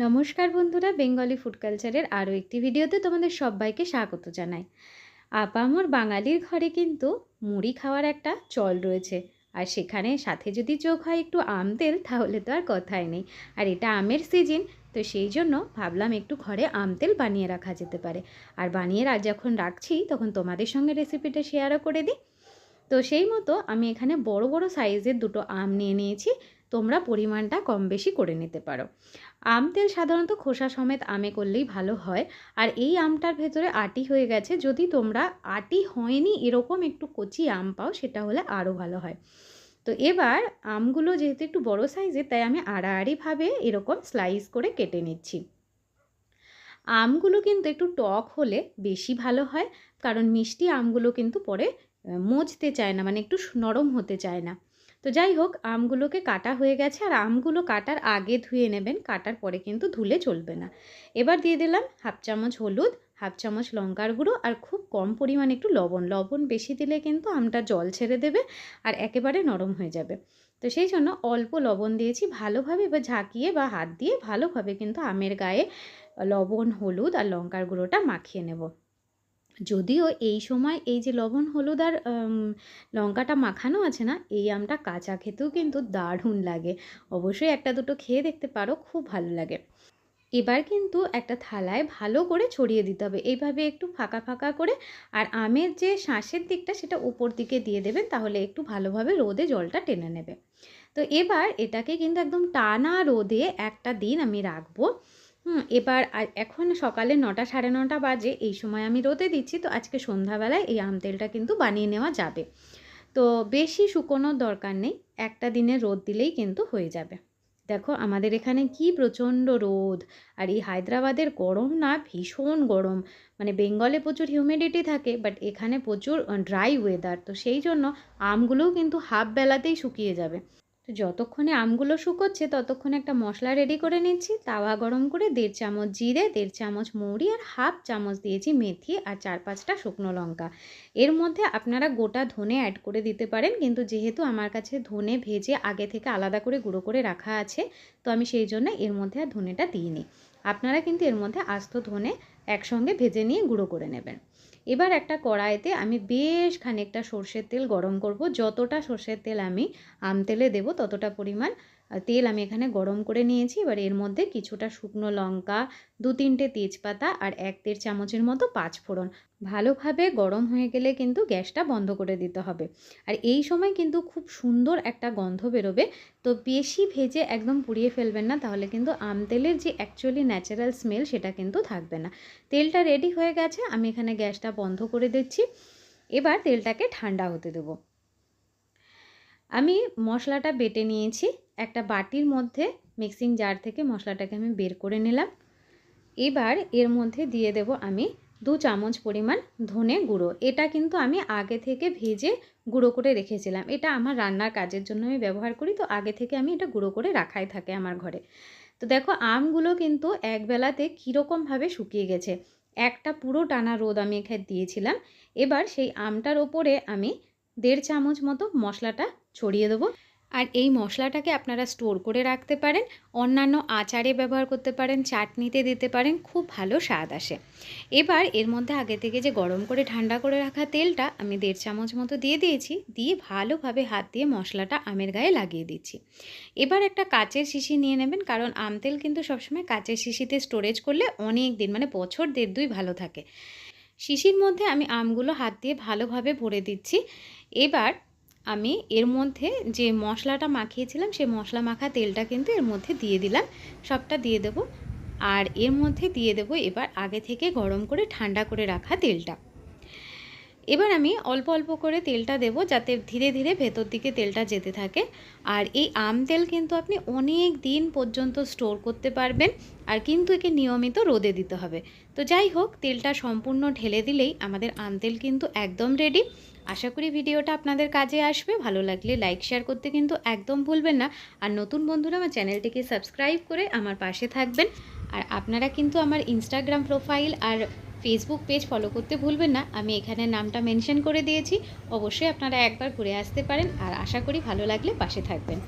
নমস্কার বন্ধুরা, Bengali food কালচারের আরও একটি ভিডিওতে তোমাদের সবাইকে স্বাগত জানাই। আপামর বাঙালির ঘরে কিন্তু মুড়ি খাওয়ার একটা চল রয়েছে। আর সেখানে সাথে যদি চোখ হয় একটু আম তেল, তাহলে তো আর কথাই নেই। আর এটা আমের সিজন তো সেই জন্য ভাবলাম একটু ঘরে আম তেল বানিয়ে রাখা যেতে পারে। আর বানিয়ে যখন রাখছি, তখন তোমাদের সঙ্গে রেসিপিটা শেয়ারও করে দিই। তো সেই মতো আমি এখানে বড় বড় সাইজের দুটো আম নিয়ে নিয়েছি। তোমরা পরিমাণটা কম বেশি করে নিতে পারো। আম তেল সাধারণত খোসা সমেত আমে করলেই ভালো হয়। আর এই আমটার ভেতরে আটি হয়ে গেছে। যদি তোমরা আটি হয়নি, এরকম একটু কচি আম পাও, সেটা হলে আরও ভালো হয়। তো এবার আমগুলো যেহেতু একটু বড় সাইজের, তাই আমি আড়াআড়িভাবে এরকম স্লাইস করে কেটে নিচ্ছি। আমগুলো কিন্তু একটু টক হলে বেশি ভালো হয়। কারণ মিষ্টি আমগুলো কিন্তু পরে মজতে চায় না মানে একটু নরম হতে চায় না। তো যাই হোক, আমগুলোকে কাটা হয়ে গেছে আর আমগুলো কাটার আগে ধুয়ে নেবেন, কাটার পরে কিন্তু ধুলে চলবে না। এবার দিয়ে দিলাম হাফ চামচ হলুদ, হাফ চামচ লঙ্কার গুঁড়ো আর খুব কম পরিমাণে একটু লবণ। লবণ বেশি দিলে কিন্তু আমটা জল ছেড়ে দেবে আর একেবারে নরম হয়ে যাবে। তো সেই জন্য অল্প লবণ দিয়েছি, ভালোভাবে বা ঝাঁকিয়ে বা হাত দিয়ে ভালোভাবে কিন্তু আমের গায়ে লবণ, হলুদ আর লঙ্কার গুঁড়োটা মাখিয়ে নেব। যদিও এই সময় এই যে লবণ, হলুদ আর লঙ্কাটা মাখানো আছে না, এই আমটা কাঁচা খেতেও কিন্তু দারুণ লাগে। অবশ্যই একটা দুটো খেয়ে দেখতে পারো, খুব ভালো লাগে। এবার কিন্তু একটা থালায় ভালো করে ছড়িয়ে দিতে হবে। এইভাবে একটু ফাঁকা ফাঁকা করে আর আমের যে শাঁসের দিকটা সেটা উপর দিকে দিয়ে দেবেন, তাহলে একটু ভালোভাবে রোদে জলটা টেনে নেবে। তো এবার এটাকে কিন্তু একদম টানা রোদে একটা দিন আমি রাখব। হুম, এবার এখন সকালে নটা সাড়ে নটা বাজে, এই সময় আমি রোদে দিচ্ছি, তো আজকে সন্ধ্যাবেলায় এই আম তেলটা কিন্তু বানিয়ে নেওয়া যাবে। তো বেশি শুকোনোর দরকার নেই, একটা দিনে রোদ দিলেই কিন্তু হয়ে যাবে। দেখো আমাদের এখানে কি প্রচণ্ড রোদ, আর এই হায়দ্রাবাদের গরম না ভীষণ গরম। মানে বেঙ্গলে প্রচুর হিউমিডিটি থাকে বাট এখানে প্রচুর ড্রাই ওয়েদার তো সেই জন্য আমগুলোও কিন্তু হাফ বেলাতেই শুকিয়ে যাবে। তো যতক্ষণে আমগুলো শুকোচ্ছে ততক্ষণে একটা মশলা রেডি করে নিচ্ছি। তাওয়া গরম করে দেড় চামচ জিরে, দেড় চামচ মৌরি আর হাফ চামচ দিয়েছি মেথি আর চার পাঁচটা শুকনো লঙ্কা। এর মধ্যে আপনারা গোটা ধনে অ্যাড করে দিতে পারেন, কিন্তু যেহেতু আমার কাছে ধনে ভেজে আগে থেকে আলাদা করে গুঁড়ো করে রাখা আছে, তো আমি সেই জন্য এর মধ্যে আর ধনেটা দিইনি। আপনারা কিন্তু এর মধ্যে আস্ত ধনে একসঙ্গে ভেজে নিয়ে গুঁড়ো করে নেবেন। এবার একটা কড়াইতে আমি বেশ খানিকটা সর্ষের তেল গরম করব। যতটা সর্ষের তেল আমি আম তেলে দেবো, ততটা পরিমাণ তেল আমি এখানে গরম করে নিয়েছি। এবার এর মধ্যে কিছুটা শুকনো লঙ্কা, দু তিনটে তেজপাতা আর এক দেড় চামচের মতো পাঁচ ফোড়ন। ভালোভাবে গরম হয়ে গেলে কিন্তু গ্যাসটা বন্ধ করে দিতে হবে। আর এই সময় কিন্তু খুব সুন্দর একটা গন্ধ বেরোবে। তো বেশি ভেজে একদম পুড়িয়ে ফেলবেন না, তাহলে কিন্তু আম তেলের যে অ্যাকচুয়ালি ন্যাচারাল স্মেল সেটা কিন্তু থাকবে না। তেলটা রেডি হয়ে গেছে, আমি এখানে গ্যাসটা বন্ধ করে দিচ্ছি। এবার তেলটাকে ঠান্ডা হতে দেবো। আমি মশলাটা বেটে নিয়েছি। একটা বাটির মধ্যে মিক্সিং জার থেকে মশলাটাকে আমি বের করে নিলাম। এবার এর মধ্যে দিয়ে দেব আমি দু চামচ পরিমাণ ধনে গুঁড়ো। এটা কিন্তু আমি আগে থেকে ভেজে গুঁড়ো করে রেখেছিলাম। এটা আমার রান্নার কাজের জন্য আমি ব্যবহার করি। তো আগে থেকে আমি এটা গুঁড়ো করে রাখাই থাকে আমার ঘরে। তো দেখো, আমগুলো কিন্তু একবেলাতে কীরকমভাবে শুকিয়ে গেছে। একটা পুরো টানা রোদ আমি এখানে দিয়েছিলাম। এবার সেই আমটার ওপরে আমি দেড় চামচ মতো মশলাটা ছড়িয়ে দেবো। আর এই মশলাটাকে আপনারা স্টোর করে রাখতে পারেন, অন্যান্য আচারে ব্যবহার করতে পারেন, চাটনিতে দিতে পারেন, খুব ভালো স্বাদ আসে। এবার এর মধ্যে আগে থেকে যে গরম করে ঠান্ডা করে রাখা তেলটা আমি দেড় চামচ মতো দিয়ে দিয়েছি, দিয়ে ভালোভাবে হাত দিয়ে মশলাটা আমের গায়ে লাগিয়ে দিচ্ছি। এবার একটা কাচের শিশি নিয়ে নেবেন, কারণ আম তেল কিন্তু সবসময় কাচের শিশিতে স্টোরেজ করলে অনেক দিন মানে বছর দেড় দুই ভালো থাকে। শিশির মধ্যে আমি আমগুলো হাত দিয়ে ভালোভাবে ভরে দিচ্ছি। এবার আমি এর মধ্যে যে মশলাটা মাখিয়েছিলাম, সেই মশলা মাখা তেলটা কিন্তু এর মধ্যে দিয়ে দিলাম। সবটা দিয়ে দেব। আর এর মধ্যে দিয়ে দেব এবার আগে থেকে গরম করে ঠান্ডা করে রাখা তেলটা। এবার আমি অল্প অল্প করে তেলটা দেব যাতে ধীরে ধীরে ভেতর দিকে তেলটা যেতে থাকে। আর এই আম তেল কিন্তু আপনি অনেক দিন পর্যন্ত স্টোর করতে পারবেন আর কিন্তু একে নিয়মিত রোদে দিতে হবে। তো যাই হোক, তেলটা সম্পূর্ণ ঢেলে দিলেই আমাদের আম তেল কিন্তু একদম রেডি আশা করি ভিডিওটা আপনাদের কাজে আসবে। ভালো লাগলে লাইক শেয়ার করতে কিন্তু একদম ভুলবেন না। আর নতুন বন্ধুরা আমার চ্যানেলটিকে সাবস্ক্রাইব করে আমার পাশে থাকবেন। আর আপনারা কিন্তু আমার ইনস্টাগ্রাম প্রোফাইল আর ফেসবুক পেজ ফলো করতে ভুলবেন না। আমি এখানে নামটা মেনশন করে দিয়েছি। অবশ্যই আপনারা একবার ঘুরে আসতে পারেন। আর আশা করি ভালো লাগলে পাশে থাকবেন।